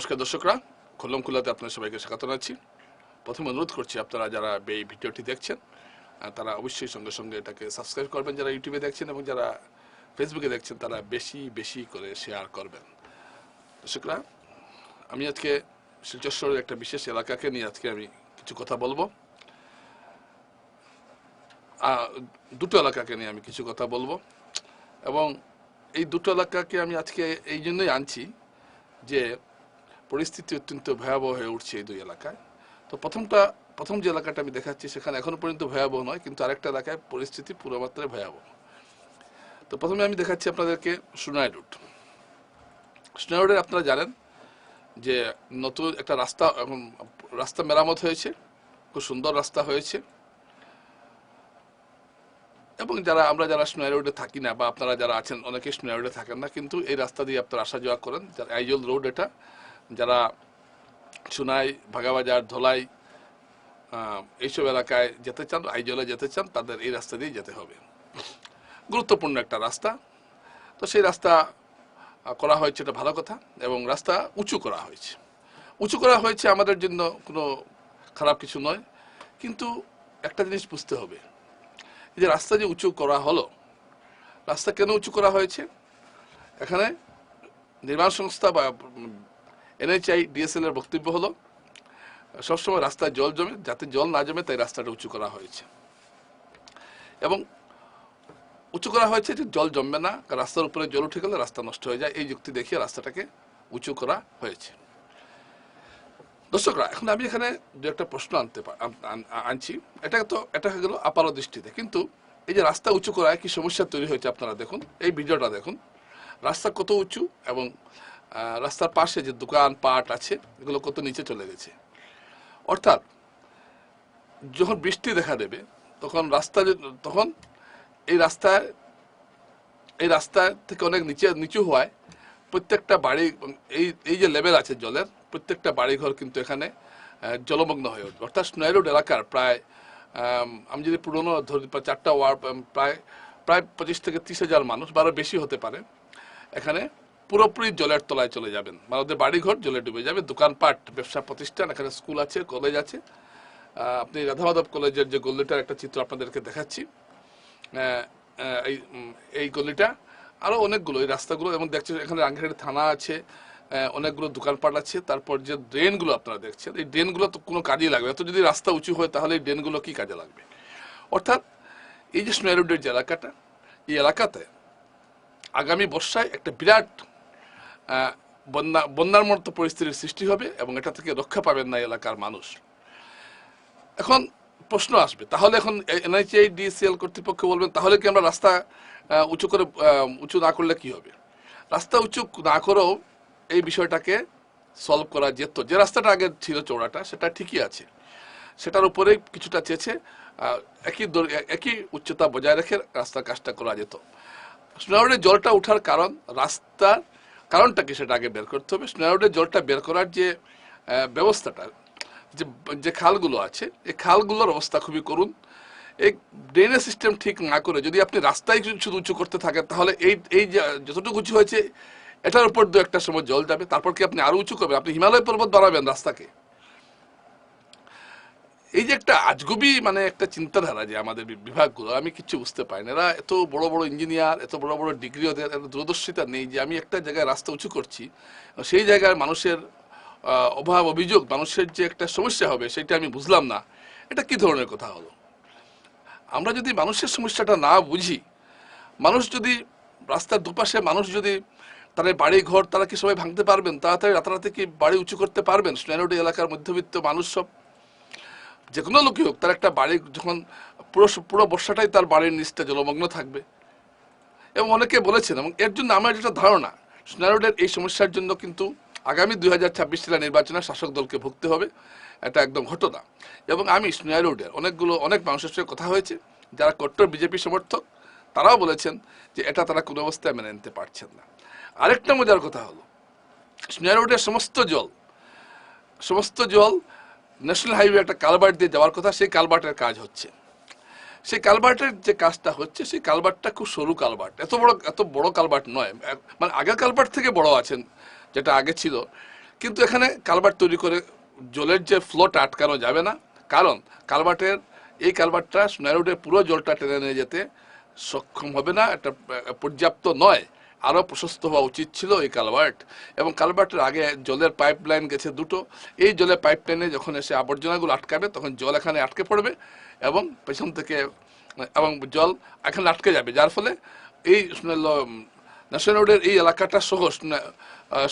নমস্কার দর্শকরা, খুল্লম খুল্লাতে আপনাদের সবাইকে স্বাগত জানাচ্ছি। প্রথমে অনুরোধ করছি, আপনারা যারা এই ভিডিওটি দেখছেন তারা অবশ্যই সঙ্গে সঙ্গে এটাকে সাবস্ক্রাইব করবেন, যারা ইউটিউবে দেখছেন এবং যারা ফেসবুকে দেখছেন, তারা বেশি বেশি করে শেয়ার করবেন। দর্শকরা, আমি আজকে শিলচরের একটা বিশেষ এলাকাকে নিয়ে আজকে আমি কিছু কথা বলব। দুটো এলাকাকে নিয়ে আমি কিছু কথা বলব এবং এই দুটো এলাকাকে আমি আজকে এই জন্যই আনছি যে পরিস্থিতি অত্যন্ত ভয়াবহ হয়ে উঠছে এই দুই এলাকায়। তো প্রথমটা, প্রথম যে এলাকাটা আমি দেখাচ্ছি সেখানে এখনও পর্যন্ত ভয়াবহ নয়, কিন্তু আরেকটা এলাকায় পরিস্থিতি পুরো মাত্রায় ভয়াবহ। তো প্রথমে আমি দেখাচ্ছি আপনাদেরকে সুনাই রুট সুনাই রোডে আপনারা জানেন যে নতুন একটা রাস্তা, এখন রাস্তা মেরামত হয়েছে, খুব সুন্দর রাস্তা হয়েছে। এবং যারা, আমরা যারা স্নোয়ার রোডে থাকি না, বা আপনারা যারা আছেন, অনেকে স্নোয়ার রোডে থাকেন না, কিন্তু এই রাস্তা দিয়ে আপনারা আসা যাওয়া করেন। যারা আইজল রোড এটা যারা সুনাই, ভাগাবাজার, ধলাই এইসব এলাকায় যেতে চান, আইজলে যেতে চান, তাদের এই রাস্তা দিয়ে যেতে হবে। গুরুত্বপূর্ণ একটা রাস্তা। তো সেই রাস্তা করা হয়েছে এটা ভালো কথা এবং রাস্তা উঁচু করা হয়েছে। উঁচু করা হয়েছে আমাদের জন্য কোনো খারাপ কিছু নয়। কিন্তু একটা জিনিস বুঝতে হবে যে রাস্তা যে উঁচু করা হলো, রাস্তা কেন উঁচু করা হয়েছে? এখানে নির্মাণ সংস্থা বা এনএইচআই ডিএসএল এর বক্তব্য হলো, সবসময় রাস্তায় জল জমে, যাতে জল না জমে তাই রাস্তাটা উঁচু করা হয়েছে। এবং উঁচু করা হয়েছে যে জল জমবে না রাস্তার উপরে জল উঠে গেলে রাস্তা নষ্ট হয়ে যায়, এই যুক্তি দেখিয়ে রাস্তাটাকে উঁচু করা হয়েছে। দর্শকরা, এখন আমি এখানে দু একটা প্রশ্ন আনতে আনছি। এটা তো, এটা হয়ে গেল আপার দৃষ্টিতে। কিন্তু এই যে রাস্তা উঁচু করায় কি সমস্যা তৈরি হয়েছে আপনারা দেখুন, এই ভিডিওটা দেখুন। রাস্তা কত উঁচু এবং রাস্তার পাশে যে দোকান পাট আছে, এগুলো কত নিচে চলে গেছে। অর্থাৎ, যখন বৃষ্টি দেখা দেবে, তখন রাস্তা তখন এই রাস্তায়, এই রাস্তা থেকে অনেক নিচে, নিচু হওয়ায় প্রত্যেকটা বাড়ি, এই এই যে লেভেল আছে জলের, প্রত্যেকটা বাড়িঘর কিন্তু এখানে জলমগ্ন হয়ে উঠবে অর্থাৎ স্নোয়াই রোড এলাকার প্রায়, আমি যদি পুরনো ধরি চারটা ওয়ার্ড, প্রায় প্রায় পঁচিশ থেকে ত্রিশ হাজার মানুষ, বা আরও বেশি হতে পারে, এখানে পুরোপুরি জলের তলায় চলে যাবেন। মানে ওদের বাড়িঘর, জলে ডুবে যাবে, দোকানপাট, ব্যবসা প্রতিষ্ঠান, এখানে স্কুল আছে, কলেজ আছে। আপনি রাধা মাধব কলেজের যে গল্লিটার একটা চিত্র আপনাদেরকে দেখাচ্ছি। এই এই গলিটা আরও অনেকগুলো, এই রাস্তাগুলো, এবং দেখছেন এখানে রাঙ্গাহাটি থানা আছে অনেকগুলো দোকানপাট আছে, তারপর যে ড্রেনগুলো আপনারা দেখছেন, এই ড্রেনগুলো তো কোনো কাজেই লাগবে এত যদি রাস্তা উঁচু হয়, তাহলে এই ড্রেনগুলো কি কাজে লাগবে? অর্থাৎ এই যে স্নোয়ার রোডের যে এলাকাটা, এই এলাকাতে আগামী বর্ষায় একটা বিরাট বন্যা বন্যার মতো পরিস্থিতির সৃষ্টি হবে এবং এটা থেকে রক্ষা পাবেন না এলাকার মানুষ। এখন প্রশ্ন আসবে, তাহলে এখন এনআইচিআই ডিসিএল কর্তৃপক্ষ বলবেন, তাহলে কি আমরা রাস্তা উঁচু করে উঁচু না করলে কি হবে? রাস্তা উঁচু না করেও এই বিষয়টাকে সলভ করা যেত। যে রাস্তাটা আগে ছিল চৌড়াটা সেটা ঠিকই আছে। সেটার উপরে কিছুটা চেয়েছে একই একই উচ্চতা বজায় রেখে রাস্তার কাজটা করা যেত। স্নোয়ারোডে জলটা ওঠার কারণ রাস্তার কারণটা কি সেটা আগে বের করতে হবে? স্নোডের জলটা বের করার যে ব্যবস্থাটা, যে যে খালগুলো আছে, এই খালগুলোর অবস্থা খুবই করুন এই ড্রেনেজ সিস্টেম ঠিক না করে যদি আপনি রাস্তায় শুধু- উঁচু করতে থাকেন, তাহলে এই এই যতটুকু উঁচু হয়েছে, এটার উপর দু একটা সময় জল যাবে, তারপর কি আপনি আরও উঁচু করবেন? আপনি হিমালয় পর্বত বাড়াবেন রাস্তাকে। এই যে একটা আজগুবি মানে একটা চিন্তাধারা যে আমাদের বিভাগগুলো, আমি কিছু বুঝতে পারি না। এরা এত বড় বড় ইঞ্জিনিয়ার এত বড় বড় ডিগ্রি ওদের দূরদর্শিতা নেই যে আমি একটা জায়গায় রাস্তা উঁচু করছি, সেই জায়গায় মানুষের অভাব, অভিযোগ, মানুষের যে একটা সমস্যা হবে সেটা আমি বুঝলাম না। এটা কি ধরনের কথা হলো? আমরা যদি মানুষের সমস্যাটা না বুঝি, মানুষ যদি রাস্তার দুপাশে মানুষ যদি তাদের বাড়ি ঘর, তারা কি সবাই ভাঙতে পারবেন? তাড়াতাড়ি রাতারাতি কি বাড়ি উঁচু করতে পারবেন? স্নেহরোডি এলাকার মধ্যবিত্ত মানুষ সব যে কোনো লোকই হোক, তার একটা বাড়ি যখন পুরো পুরো বর্ষাটাই তার বাড়ির নিচটা জলমগ্ন থাকবে। এবং অনেকে বলেছেন, এবং এর জন্য আমার যেটা ধারণা স্নেহরোডের এই সমস্যার জন্য কিন্তু আগামী দুই হাজার ছাব্বিশ সালের নির্বাচনে শাসক দলকে ভুগতে হবে, এটা একদম ঘটনা। এবং আমি স্নেহা রোডের অনেকগুলো, অনেক মানুষের সঙ্গে কথা হয়েছে, যারা কট্টর বিজেপি সমর্থক, তারাও বলেছেন যে এটা তারা কোনো অবস্থায় মেনে নিতে পারছেন না। আরেকটা মজার কথা হলো স্নেহা রোডের সমস্ত জল সমস্ত জল ন্যাশনাল হাইওয়ে একটা কালভার্ট দিয়ে যাওয়ার কথা, সেই কালভার্টের কাজ হচ্ছে। সেই কালভার্টের যে কাজটা হচ্ছে, সেই কালভার্টটা খুব সরু কালভার্ট। এত বড় এত বড় কালভার্ট নয়। মানে আগের কালভার্ট থেকে বড় আছেন, যেটা আগে ছিল। কিন্তু এখানে কালভার্ট তৈরি করে জলের যে ফ্লোটা আটকানো যাবে না। কারণ কালভার্টের, এই কালভার্টটা স্নায়ুডের পুরো জলটা টেনে নিয়ে যেতে সক্ষম হবে না। এটা পর্যাপ্ত নয়। আরও প্রশস্ত হওয়া উচিত ছিল এই কালভার্ট। এবং কালভার্টের আগে জলের পাইপ লাইন গেছে দুটো। এই জলের পাইপ লাইনে যখন এসে আবর্জনাগুলো আটকাবে, তখন জল এখানে আটকে পড়বে এবং পেছন থেকে, এবং জল এখানে আটকে যাবে। যার ফলে এই ন্যাশনাল রোডের এই এলাকাটা সহ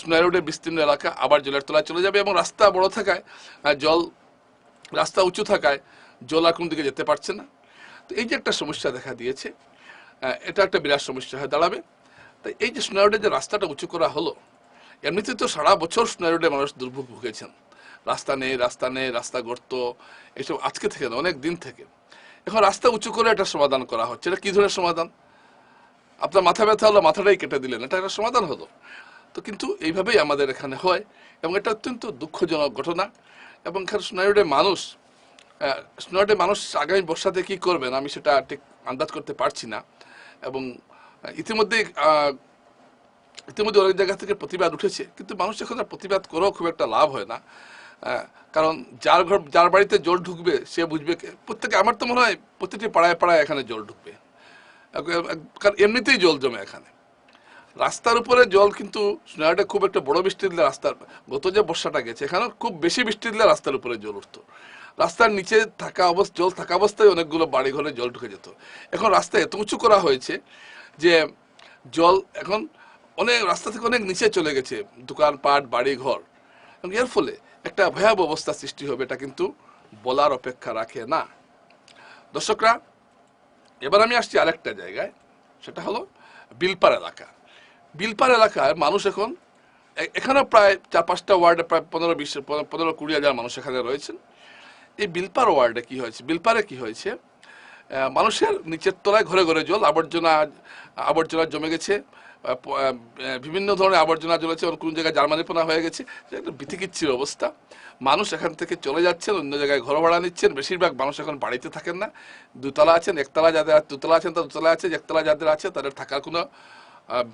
স্নোয়া রোডের বিস্তীর্ণ এলাকা আবার জলের তলায় চলে যাবে এবং রাস্তা বড় থাকায় জল, রাস্তা উঁচু থাকায় জল আর কোনো দিকে যেতে পারছে না। তো এই যে একটা সমস্যা দেখা দিয়েছে এটা একটা বিরাট সমস্যা হয়ে দাঁড়াবে। এই যে স্নোয়া রোডের যে রাস্তাটা উঁচু করা হলো, এমনিতে তো সারা বছর স্নোয়া রোডে মানুষ দুর্ভোগ ভুগেছেন। রাস্তা নেই রাস্তা নেই, রাস্তা গর্ত, এসব আজকে থেকে না, অনেক দিন থেকে। এখন রাস্তা উঁচু করে একটা সমাধান করা হচ্ছে, এটা কী ধরনের সমাধান? আপনার মাথা ব্যথা হলো, মাথাটাই কেটে দিলেন, এটা একটা সমাধান হলো। তো কিন্তু এইভাবেই আমাদের এখানে হয়, এবং এটা অত্যন্ত দুঃখজনক ঘটনা। এবং এখানে স্নায়ুডে মানুষ স্নায়ুডে মানুষ আগামী বর্ষাতে কী করবেন, আমি সেটা ঠিক আন্দাজ করতে পারছি না। এবং ইতিমধ্যে ইতিমধ্যে অনেক জায়গা থেকে প্রতিবাদ উঠেছে, কিন্তু মানুষ এখন প্রতিবাদ করেও খুব একটা লাভ হয় না। কারণ যার ঘর, যার বাড়িতে জল ঢুকবে, সে বুঝবে প্রত্যেকে, আমার তো মনে হয় প্রতিটি পাড়ায় পাড়ায় এখানে জল ঢুকবে। কারণ এমনিতেই জল জমে এখানে। রাস্তার উপরে জল কিন্তু নয়াটা খুব একটা বড় বৃষ্টি দিলে রাস্তার, গত যে বর্ষাটা গেছে এখানে খুব বেশি বৃষ্টি দিলে রাস্তার উপরে জল উঠতো। রাস্তার নিচে থাকা অবস্থা জল থাকা অবস্থায় অনেকগুলো বাড়ি ঘরে জল ঢুকে যেত। এখন রাস্তা এত উঁচু করা হয়েছে যে জল এখন অনেক রাস্তা থেকে অনেক নিচে চলে গেছে দোকানপাট বাড়ি, ঘর। এর ফলে একটা ভয়াবহ অবস্থা সৃষ্টি হবে, এটা কিন্তু বলার অপেক্ষা রাখে না। দর্শকরা, এবার আমি আসছি আরেকটা জায়গায়, সেটা হলো বিলপার এলাকা। বিলপার এলাকায় মানুষ এখন এখানেও প্রায় চার, পাঁচটা ওয়ার্ডে প্রায় পনেরো, বিশ, পনেরো কুড়ি হাজার মানুষ এখানে রয়েছেন। এই বিলপার ওয়ার্ডে কি হয়েছে? বিলপারে কি হয়েছে? মানুষের নিচের তলায় ঘরে ঘরে জল, আবর্জনা আবর্জনা জমে গেছে বিভিন্ন ধরনের আবর্জনা জ্বলেছে কোন জায়গায় জার্মানিপনা হয়ে গেছে। একটা বিতিকিচ্ছির অবস্থা। মানুষ এখান থেকে চলে যাচ্ছেন, অন্য জায়গায় ঘর ভাড়া নিচ্ছেন। বেশিরভাগ মানুষ এখন বাড়িতে থাকেন না। দুতলা আছেন, একতলা যাদের দুতলা আছেন তাদের দুতলা আছে, একতলা যাদের আছে, তাদের থাকার কোনো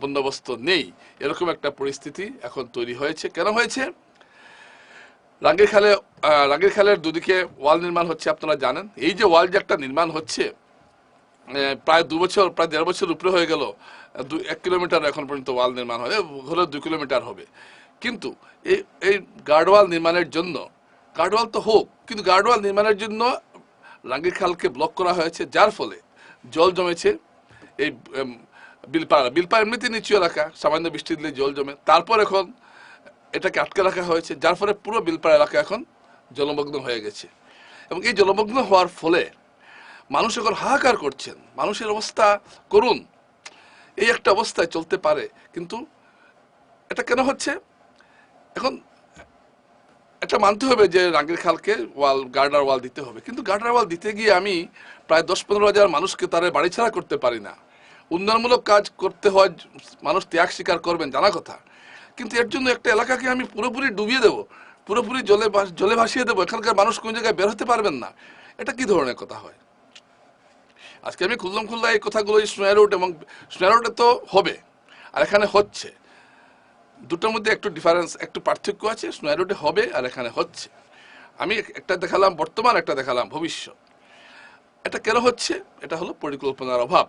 বন্দোবস্ত নেই। এরকম একটা পরিস্থিতি এখন তৈরি হয়েছে। কেন হয়েছে? রাঙ্গির খালে রাঙ্গির খালের দুদিকে ওয়াল নির্মাণ হচ্ছে, আপনারা জানেন। এই যে ওয়াল যে একটা নির্মাণ হচ্ছে প্রায় দু বছর, প্রায় দেড় বছর উপরে হয়ে গেল। দু, এক কিলোমিটার এখন পর্যন্ত ওয়াল নির্মাণ হয়। হলে দু কিলোমিটার হবে। কিন্তু এই এই গার্ডওয়াল নির্মাণের জন্য, গার্ডওয়াল তো হোক, কিন্তু গার্ডওয়াল নির্মাণের জন্য রাঙ্গির খালকে ব্লক করা হয়েছে। যার ফলে জল জমেছে। এই বিলপাড়া বিলপাড়া এমনিতে নিচু এলাকা, সামান্য বৃষ্টি দিলে জল জমে। তারপর এখন এটাকে আটকে রাখা হয়েছে, যার ফলে পুরো বিলপাড়া এলাকা এখন জলমগ্ন হয়ে গেছে। এবং এই জলমগ্ন হওয়ার ফলে মানুষ এখন হাহাকার করছেন। মানুষের অবস্থা করুন। এই একটা অবস্থায় চলতে পারে, কিন্তু এটা কেন হচ্ছে? এখন এটা মানতে হবে যে রাঙ্গির খালকে ওয়াল, গার্ডার ওয়াল দিতে হবে। কিন্তু গার্ডার ওয়াল দিতে গিয়ে আমি প্রায় দশ পনেরো হাজার মানুষকে তারা বাড়ি ছাড়া করতে পারি না। উন্নয়নমূলক কাজ করতে হয়, মানুষ ত্যাগ স্বীকার করবেন, জানা কথা। কিন্তু এর জন্য একটা এলাকাকে আমি পুরোপুরি ডুবিয়ে দেবো, পুরোপুরি জলে জলে ভাসিয়ে দেবো। এখানকার মানুষ কোন জায়গায় বের হতে পারবেন না। এটা কি ধরনের কথা হয়? আজকে আমি খুললাম খুল্লা এই কথাগুলো স্নোয়া রোড এবং স্নোয়া রোডে তো হবে, আর এখানে হচ্ছে। দুটোর মধ্যে একটু ডিফারেন্স একটু পার্থক্য আছে স্নোয়া রোডে হবে আর এখানে হচ্ছে। আমি একটা দেখালাম, বর্তমান একটা দেখালাম, ভবিষ্যৎ। এটা কেন হচ্ছে? এটা হলো পরিকল্পনার অভাব।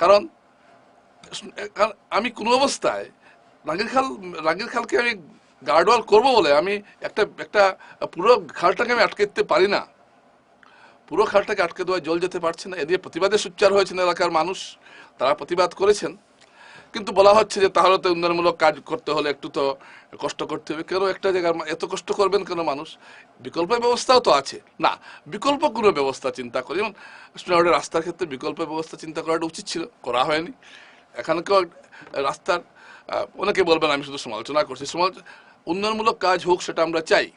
কারণ আমি কোনো অবস্থায় রাঙ্গির খাল রাঙ্গির খালকে আমি গার্ডওয়াল করব বলে আমি একটা একটা পুরো খালটাকে আমি আটকে দিতে পারি না। পুরো খালটাকে আটকে দেওয়া জল যেতে পারছে না। এদিকে প্রতিবাদে সোচ্চার হয়েছেন এলাকার মানুষ, তারা প্রতিবাদ করেছেন। কিন্তু বলা হচ্ছে যে তাহলে তো উন্নয়নমূলক কাজ করতে হলে একটু তো কষ্ট করতে হবে। কেন একটা জায়গার মা- এত কষ্ট করবেন কেন মানুষ? বিকল্প ব্যবস্থাও তো আছে। না, বিকল্প কোনো ব্যবস্থা চিন্তা করি। যেমন স্টুডেন্টের রাস্তার ক্ষেত্রে বিকল্প ব্যবস্থা চিন্তা করাটা উচিত ছিল, করা হয়নি। এখানকার রাস্তার অনেকে বলবেন আমি শুধু সমালোচনা করছি। সমালোচ উন্নয়নমূলক কাজ হোক সেটা আমরা চাই।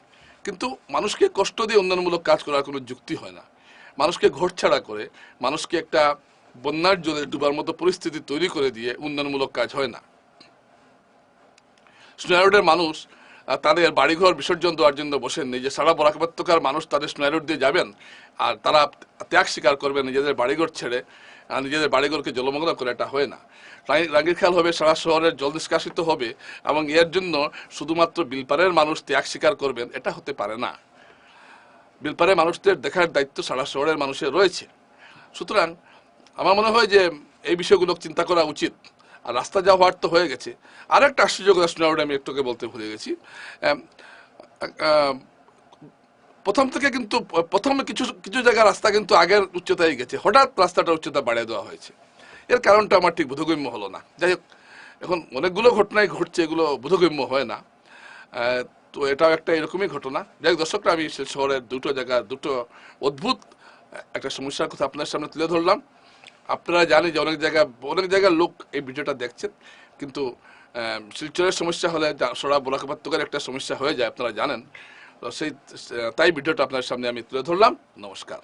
কিন্তু মানুষকে কষ্ট দিয়ে উন্নয়নমূলক কাজ করার কোনো যুক্তি হয় না। মানুষকে ঘোরছাড়া করে, মানুষকে একটা বন্যার জলে ডুবার মতো পরিস্থিতি তৈরি করে দিয়ে উন্নয়নমূলক কাজ হয় না। স্নোয়ারোডের মানুষ তাদের বাড়িঘর বিসর্জন দেওয়ার জন্য বসেননি যে সারা বরাক উপত্যকার মানুষ তাদের স্নোয়ার রোড দিয়ে যাবেন, আর তারা ত্যাগ স্বীকার করবেন নিজেদের বাড়িঘর ছেড়ে, আর নিজেদের বাড়িঘরকে জলমগ্ন করে, এটা হয় না। রাঙ্গি- রাঙ্গির খেয়াল হবে, সারা শহরের জল নিষ্কাশিত হবে এবং এর জন্য শুধুমাত্র বিলপারের মানুষ ত্যাগ স্বীকার করবেন, এটা হতে পারে না। বিলপারে মানুষদের দেখার দায়িত্ব সারা শহরের মানুষের রয়েছে। সুতরাং আমার মনে হয় যে এই বিষয়গুলো চিন্তা করা উচিত। আর রাস্তা যা হওয়ার তো হয়ে গেছে। আর একটা আশ্চর্যকর শোনাওটা আমি একটুকে বলতে ভুলে গেছি। প্রথম থেকে কিন্তু, প্রথমে কিছু কিছু জায়গায় রাস্তা কিন্তু আগের উচ্চতায় গেছে। হঠাৎ রাস্তাটা উচ্চতা বাড়িয়ে দেওয়া হয়েছে। এর কারণটা আমার ঠিক বোধগম্য হলো না। যাই হোক, এখন অনেকগুলো ঘটনাই ঘটছে, এগুলো বোধগম্য হয় না। তো এটাও একটা এরকমই ঘটনা। যাই দর্শকরা, আমি শহরের দুটো জায়গা, দুটো অদ্ভুত একটা সমস্যার কথা আপনার সামনে তুলে ধরলাম। আপনারা জানেন যে অনেক জায়গায় অনেক জায়গার লোক এই ভিডিওটা দেখছেন, কিন্তু শিলচরের সমস্যা হলে সরা বোলাকাপাত্তকের একটা সমস্যা হয়ে যায়, আপনারা জানেন। তো সেই তাই ভিডিওটা আপনার সামনে আমি তুলে ধরলাম। নমস্কার।